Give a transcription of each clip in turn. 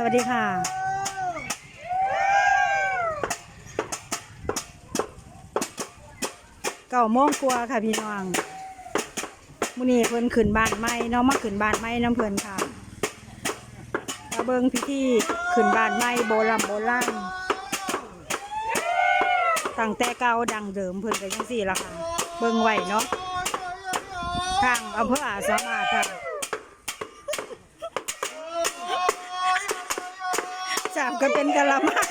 สวัสดีค่ะ เก้าโมงกว่าค่ะพี่น้องมื้อนี้เพิ่นขึ้นบ้านใหม่เนาะมาขึ้นบ้านใหม่น้ำเพิ่นค่ะมาเบิงพิธีขึ้นบ้านใหม่โบราณโบราณตั้งแต่เก่าดังเดิมเพิ่นก็จังซี่ละค่ะ เบิงไหวเนาะทางอำเภออาสามารถค่ะามก็เป็นกะละมัง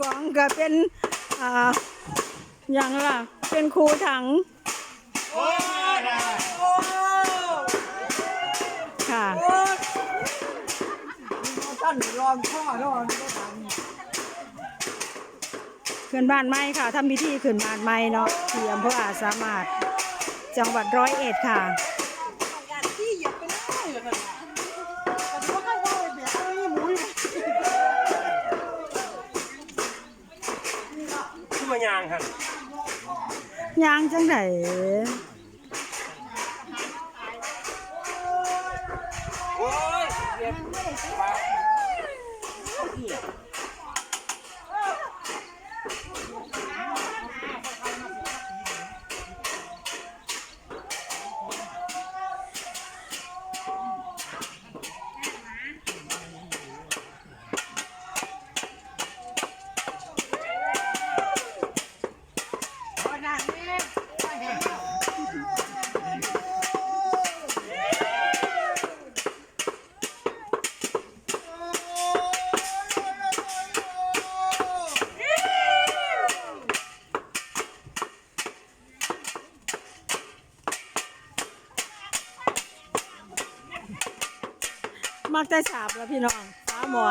กองก็เป็นอ่าอย่างล่ะ เป็นครูถังค่ะท่านรองพ่อรองขึ้นบ้านไม้ค่ะทำพิธีขึ้นบ้านไม้เนาะที่อำเภออาจสามารถ จังหวัดร้อยเอ็ดค่ะ ขึ้นมายางครับยางจังไหนโอ้ยเจ็บ มักแต่ฉาบแล้วพี่น้องฟ้าหมอ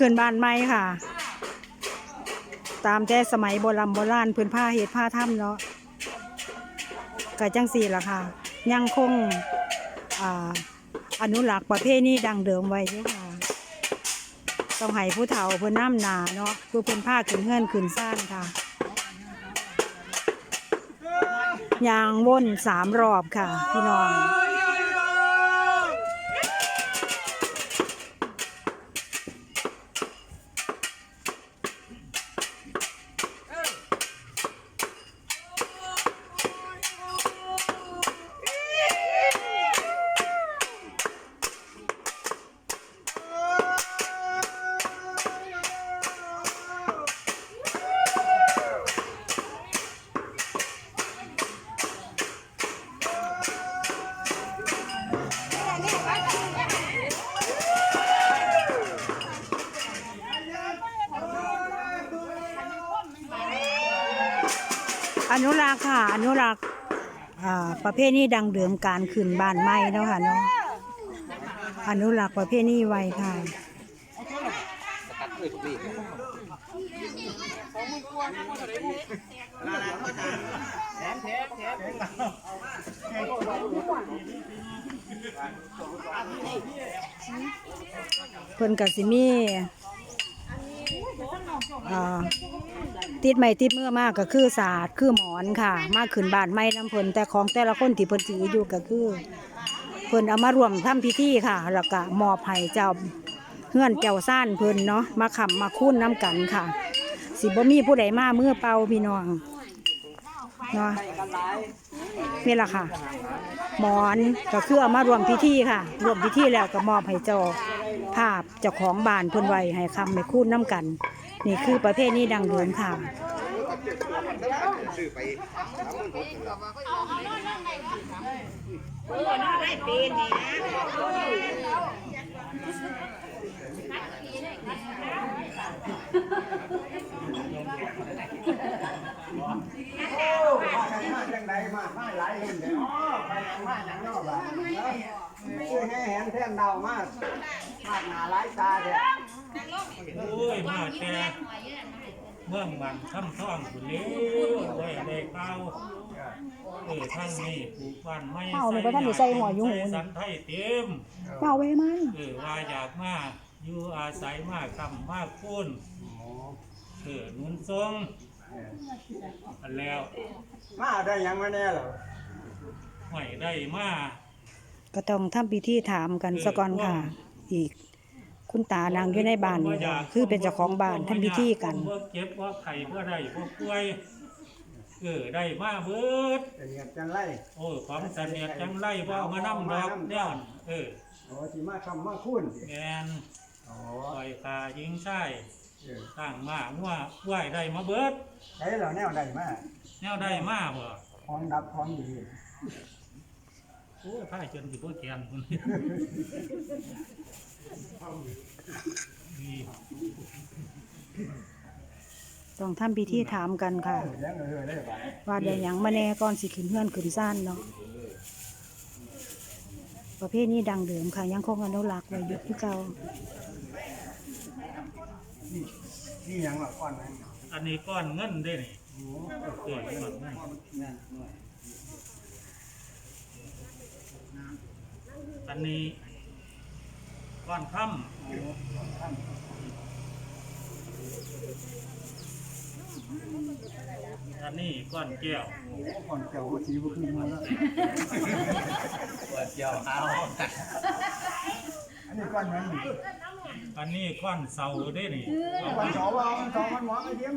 ขึ้นบ้านไม้ค่ะ ตามแต่สมัยโบราณโบราณพื้นผ้าเฮ็ดผ้าถ้ำเนาะก็จังสี่ล่ะค่ะ ยังคงออนุรักษ์ประเพณีดังเดิมไว้อยู่ค่ะ ต้องให้ผู้เฒ่าเพิ่นน้ำหนาเนาะเพื่อเพิ่นผ้าขึ้นเฮือนขึ้นซ่านค่ะยางวนสามรอบค่ะ พี่น้อง นุรักษ์ค่ะ อนุรักษ์ประเภทนี้ดังเดิมการขึ้นบ้านไม้เนาะค่ะเนาะอนุรักษ์ประเภทนี้ไว้ค่ะเพิ่นกับสิมีอ่า ติดไม้ติดมือมากก็คือศาสตร์คือหมอนค่ะ มากขึ้นบานไม้น้ำเพิ่นแต่ของแต่ละคนที่เพิ่นถืออยู่ก็คือเพิ่นเอามารวมทำพิธีค่ะ แล้วก็มอบให้เจ้าเฮือนเจ้าซ่านเพิ่นเนาะมาขำมาคุ้นน้ำกันค่ะ สิบ่มีผู้ใดมามือเปล่าพี่น้องเนาะนี่แหละค่ะ หมอนก็คือเอามารวมพิธีค่ะรวมพิธีแล้วก็มอบให้เจ้าภาพเจ้าของบ้านเพิ่นไว้ให้คำให้คุ้นน้ำกัน นี่คือประเภทนี้ดังเดิมค่ะ จังไดมามาหลายคนเด้อไปหยังมาหยังเนาะบ่ช่วยให้เห็นแท่นดาวมากมากหนาหลายตาเด้อโอ้ยมาแต่เมื่องบันคำท่องสุดเลี้ยวได้ได้เก้าเออทั้งนี้ปลูกบ้านไม่เอาเลยบ่ทันได้ใส่หัวอยู่หูสันไทยเต็มเป่าไว้มันเออว่าอยากมาอยู่อาศัยมากคำมากคุณเออหนุนทรง อันแล้วมาได้หยังมาแน่เหรอไม่ได้มาก็ต้องทำพิธีถามกันซะก่อนค่ะ อีก คุณตานางอยู่ในบ้านนี่ค่ะคือเป็นเจ้าของบ้านทำพิธีกันว่าเก็บว่าไข่เพื่อได้เพื่อป่วยเออได้มาเบิดเป็นเงียบจังไรโอ้ยความเสนียดจังไรว่าเอามานำดอกเนี่ยเออโอ้สิมาคำมาคุณแมนโอ้ปล่อยตายิงใช่เออ ตั้งมางัวไหวได้มาเบิดใช้เหล่าแนวใดมาแนวได้มาบ่ของดับของดีโอ้ยพ่ายจนสิบ่แกนพุ่นดีต้องทำพิธีถามกันค่ะ เลี้ยงเออได้บ่ว่าได้หยังมาแน่ก่อนสิขึ้นเฮือนขึ้นซ่านเนาะประเภทนี้ดังเดิมค่ะ ยังคงอนุรักษ์ไว้อยู่คือเก่านี่ นี่ยังล่ะก่อนนั้นอันนี้ก้อนเงินเด้นี่โอ้เกิดก้อนเงินอันนี้ก้อนค่ำอันนี้ก้อนแก้วโอ้อนเจ้าสีบ่ขึ้นมาแล้วว่าเจียวเอาอันนี้ก่อนนั้น อันนี้ก้อนเสาเด้นี่ก่อนสองว่าสองมันหมอไอ้เดียม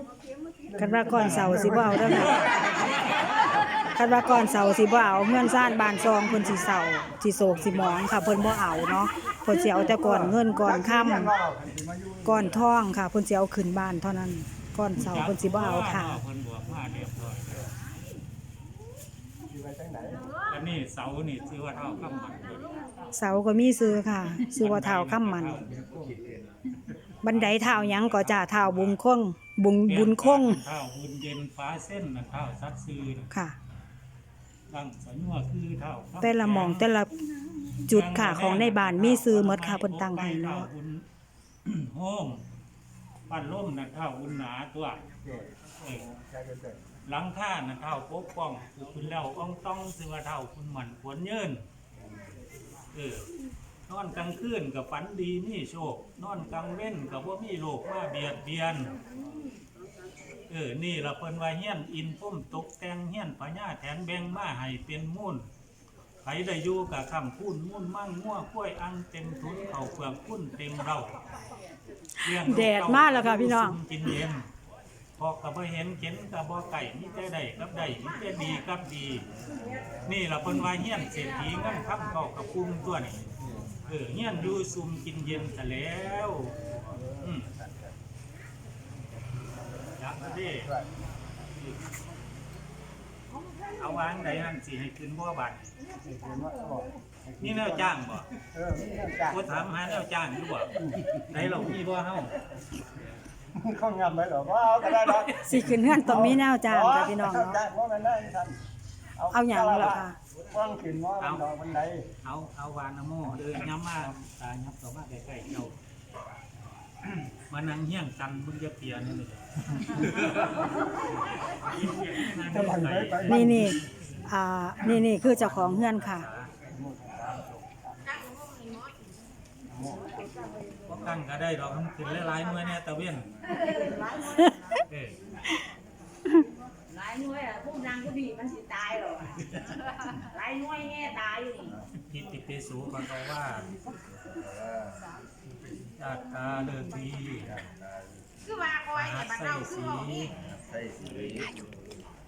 คันว่าก่อนเสาสิบ่เอาเด้อค่ะคันว่าก่อนเสาสิบ่เอาเฮือนซ่านบ้านซองเพิ่นสิเสาสิโศกสิหมองค่ะเพิ่นบ่เอาเนาะเพิ่นสิเอาแต่ก่อนเงินก่อนค่ำเรียนว่าเราสิมาอยู่ก่อนท่องค่ะเพิ่นสิเอาขึ้นบ้านเท่านั้นก่อนเสาเพิ่นสิบ่เอาค่ะเพิ่นบวกมาเรียบร้อยสิไปจังไหนอันนี้เสานี่ชื่อว่าเท่าข้ามมันเบิดเสาก็มีซื้อค่ะ ซื้อว่าเท้าค่ำมัน บันไดเท้าหยังก็จ่าเท้าบุญคงบุญบุญคงเท่าบุญเย็นฟ้าเส้นนะเท่าซัดซื้อน่ะค่ะตั้งสัญญาคือเท่าครับแต่ละหมองแต่ละจุดค่ะของในบ้านมีซื้อหมดค่ะเพิ่นตั้งให้เนาะท่บุญโฮมปั้นล่มนะเท่าบุญหนาตัวเออใจเกินหลังท่านะเท่าปกป้องคุณแล้วอ้องต้องซื้อว่าเท่าคุณหมันขวนเยินเออ นอนกลางคืนกับฝันดีมีโชค นอนกลางเว้นกับว่ามีโรคมาเบียดเบียน เออ นี่ละเพิ่นว่าเฮียนอินพุ่มตกแต่งเฮียนพญาแถนแบงมาให้เป็นมุ่นไผได้อยู่กับคำพูนมุ่นมั่งมั่วกล้วยอังเต็มทุนเขาเปลือกพุ่นเต็มเราเลี้ยงลูกแดดมากแล้วค่ะพี่น้อง ซุ่มกินเย็นพอกับบ่เห็นเข็นกับบ่ไก่มีแต่ได้กับได้มีแต่ดีกับดี นี่ละเพิ่นว่าเฮียนเศรษฐีเงินคำเข้ากับคุมตัวนี่เออเฮียนอยู่ซุ่มกินเย็นซะแล้วอืมยากเด้เอาวางไหนนั่นสิให้ขึ้นบ่บัตรนี่แนวจ้างบ่เออมีเรื่องจ้างกูถามหาแนวจ้างอยู่บ่ไหนเรามีบ่เฮาเขางำไว้เหรอว่าเอาก็ได้นะสิขึ้นเฮือนต้องมีแนวจ้างค่ะพี่น้องเนาะจ้างว่ามันได้ท่านเอาหยังล่ะค่ะ ว่างขึ้นว่ามันดอกมันไหนเอาเอาวานนะโมเดินย้ำมาตายับต่อมาใกล้ๆเจ้ามานั่งเฮี้ยงกันมึงจะเปียนี่เลยจะบังไปไปนี่นี่อ่านี่นี่คือเจ้าของเฮือนค่ะบ่ตั้งก็ได้ดอกมันขึ้นหลายๆหน่วยแน่ตะเวียนเออหลายหน่วยอะพวกนางก็ดีมันสิตายหรอกอะหลายหน่วยแง่ตายอยู่นี่ทิติเปสูก่อนเขาว่าญาตตาเลิกดีคือว่าคอยหาเนี่ยมันใส่เอาคือสีเอานี่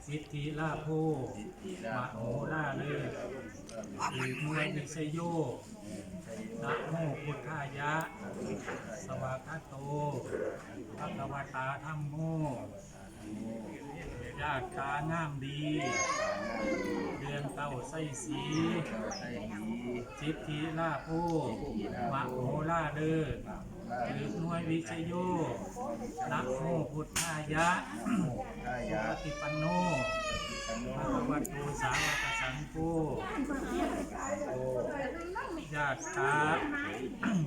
สิทธิลาโภมะโหลาเลยอีมวยนิสยโยนะโมพุทธายะ สวากขาโตพระภควตาธรรมโม ญาติกางามดี เดือนเต้าไส้สีจิตทีลาโพมะโหลาเดอหรือหน่วยวิชโยนะโมพุทธายะปฏิปันโนภะคะวะโตสาวกสังโฆญาติกา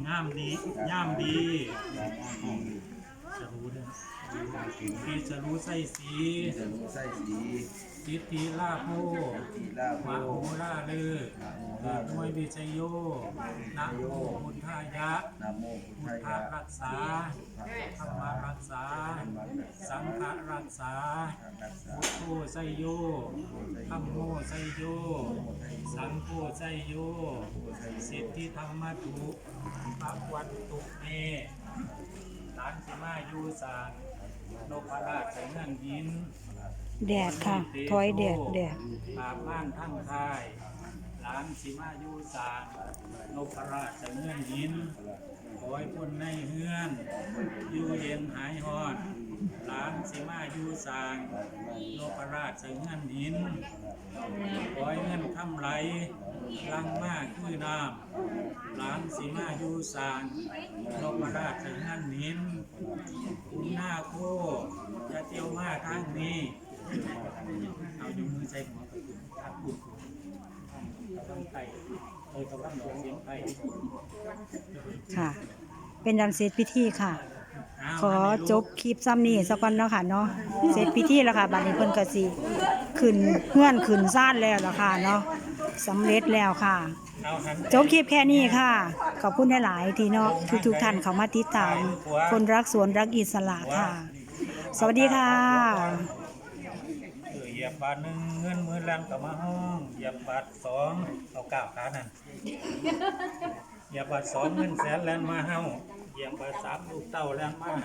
งามดีงามดี จะรู้เด้อที่จะรู้ไส้สีจะรู้ไส้สีจิตทีลาโพทีลาโภมะโหราเลือเกิดมวยวิชโยนะโมพุทธายะ นะโมพุพุททธาธยะรักษาธรรมรักษา สังฆรักษา รักษาพุทโธไสโยธรรมโมไสโย สังโฆไสโย สิทธิธรรมตุภะวันตุเมหลานสิมาอยู่สารนพราชใส่เงื่อนยินแดดค่ะ ถอยแดดแดดปากบ้านทั้งทายหลานสิมาอยู่สารนพราชใส่เงื่อนยินขอให้คนในเฮือน อยู่เย็นหายหอด หลานสิมาอยู่สารนพราชใส่เงื่อนหินขอให้เงินคำไหลลังมากคือน้ำหลานสีมาอยู่สารนพราชถึงนั่นนินคุณหน้าโคจะเที่ยวมาทางนี้เอาอยู่มือใส่หัวไปทักบุญกำลังไต่เอยกำลังดอกเสียงไต่ค่ะ เป็นดันเสร็จพิธีค่ะ ขอจบคลิปซ้ำนี้สักวันเนาะค่ะเนาะเสร็จพิธีแล้วค่ะบัดนี้เพิ่นก็สิขึ้นเพื่อนขึ้นซ่านแล้วล่ะค่ะเนาะสำเร็จแล้วค่ะเอาหันจบคลิปแค่นี้ค่ะ ขอบคุณหลายๆที่เนาะทุกๆท่านเข้ามาติดตาม คนรักสวนรักอิสระค่ะ สวัสดีค่ะเออเหยียบบาทหนึ่งเงินมือแรงกับมาห้องเหยียบบาทสองเอาก้าวขานั่นเหยียบบาทสองเงินแสนแลนมาเฮา เยียบบาทสามลูกเต้าแรงมาก